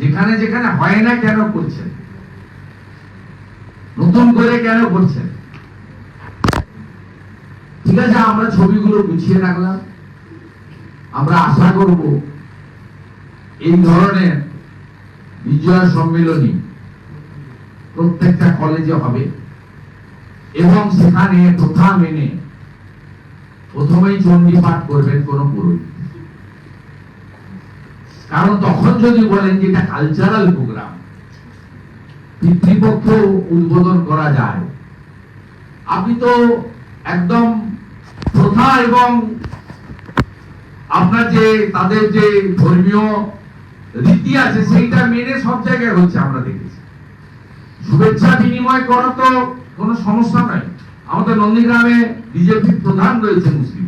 যেখানে যেখানে হয় না কেন করছেন নতুন করে কেন করছেন ঠিক আছে, আমরা ছবিগুলো গুছিয়ে রাখলাম। আমরা আশা করব এই ধরনের বিজয় সম্মেলনী প্রত্যেকটা কলেজে হবে এবং সেখানে প্রথা মেনে প্রথমেই চণ্ডী পাঠ করবেন কোন পুরোহিত। কারণ তখন যদি বলেন যে এটা কালচারাল প্রোগ্রাম পিতৃপক্ষ উদ্বোধন করা যায়, আপনি তো একদম প্রথা এবং আপনার যে, তাদের যে ধর্মীয় রীতি আছে, সেইটা মেনে সব জায়গায় হচ্ছে আমরা দেখেছি। শুভেচ্ছা বিনিময় করা তো কোনো সমস্যা নাই। আমাদের নন্দীগ্রামে বিজেপি প্রধান রয়েছে মুসলিম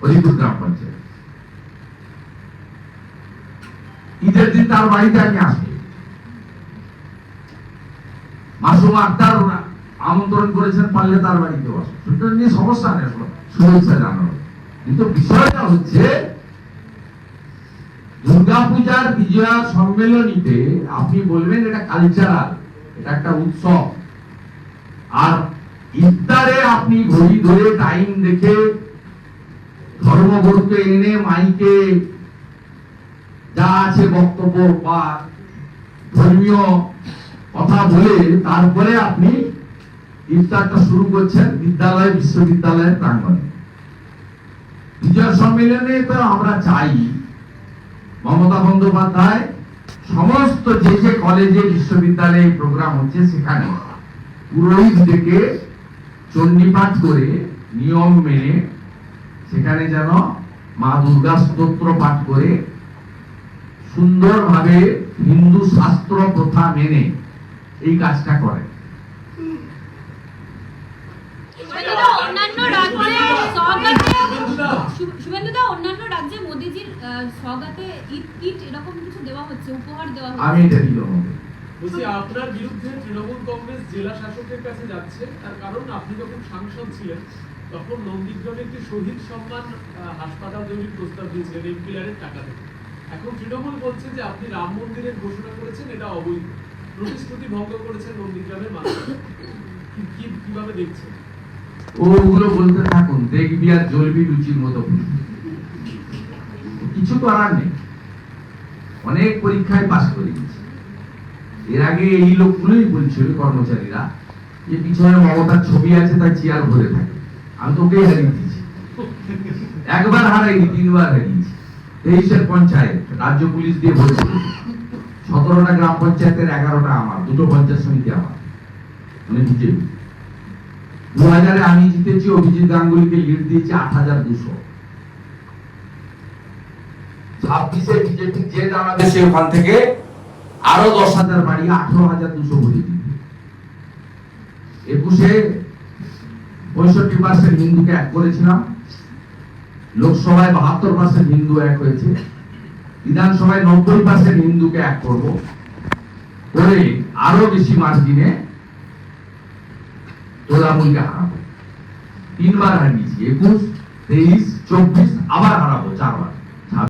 হরিপুর গ্রাম পঞ্চায়েত। ঈদের দিন তার বাড়িতে আমি আসি। মাসুম আক্তার আমন্ত্রণ করেছেন পারলে তার বাড়িতে আসো সেটা নিয়ে সমস্যা নেই শুভেচ্ছা জানানো। কিন্তু বিষয়টা হচ্ছে, দুর্গাপূজার বিজয়া সম্মেলনীতে আপনি বলবেন এটা কালচারাল এটা একটা উৎসব। আর ইফতারে আপনি ঘড়ি ধরে টাইম দেখে ধর্মগুরুকে এনে মাইকে যা আছে বক্তব্য বা ধর্মীয় কথা বলে তারপরে আপনি ইফতারটা শুরু করছেন বিদ্যালয়, বিশ্ববিদ্যালয়ের প্রাঙ্গণে। বিজয় সম্মেলনে তো আমরা চাই মমতা বন্দ্যোপাধ্যায় সমস্ত যে যে কলেজে, বিশ্ববিদ্যালয়ে প্রোগ্রাম হচ্ছে সেখানে পুরোহিত ডেকে চণ্ডীপাঠ করে নিয়ম মেনে সেখানে যেন মা দুর্গা স্তোত্র পাঠ করে সুন্দরভাবে হিন্দু শাস্ত্র প্রথা মেনে এই কাজটা করে। আমি এটা দিল বলছি আপনার বিরুদ্ধে তৃণমূল কংগ্রেস জেলা শাসকের কাছে যাচ্ছে। তার কারণ আপনি যখন সাংসদ ছিলেন তখন নন্দীগ্রামে একটি শহীদ সম্মান আহ, হাসপাতাল তৈরির প্রস্তাব দিয়েছিলেন এমপিআরের টাকা থেকে। এখন তৃণমূল বলছে যে আপনি রাম মন্দিরের ঘোষণা করেছেন, এটা অবৈধ। প্রতিশ্রুতি ভঙ্গ করেছেন নন্দীগ্রামের মানুষ কীভাবে দেখছেন? ওগুলো বলতে থাকুন, দেখবি আর মতো। কিছু করার নেই। অনেক পরীক্ষায় পাশ করে এর আগে এই লোকগুলোই বলছিল, কর্মচারীরা, যে পিছনে মমতার ছবি আছে, তার চেয়ার ভরে থাকে। আমি তো ওকেই হারিয়ে দিয়েছি। একবার হারাইনি, তিনবার হারিয়েছি। তেইশের পঞ্চায়েত, রাজ্য পুলিশ দিয়ে ভরে সতেরোটা গ্রাম পঞ্চায়েতের এগারোটা আমার, দুটো পঞ্চায়েত সমিতি আমার মানে বিজেপি দু হাজারে আমি জিতেছি, অভিজিৎ গাঙ্গুলিকে লিড দিয়েছি আট হাজার দুশো। ছাব্বিশে বিজেপি যে দাঁড়াবে সে ওখান থেকে আরও দশ হাজার বাড়িয়ে আঠারো হাজার দুশো ভোটে জিতবে। একুশে পঁয়ষট্টি পার্সেন্ট হিন্দুকে এক করেছিলাম। লোকসভায় বাহাত্তর পার্সেন্ট হিন্দু এক হয়েছে, বিধানসভায় নব্বই পার্সেন্ট হিন্দুকে এক করব। করে আরও বেশি মার্জিনে তোলামুলকে হারাবো। তিনবার হারিয়েছি, একুশ, তেইশ, চব্বিশ, আবার হারাবো, চারবার।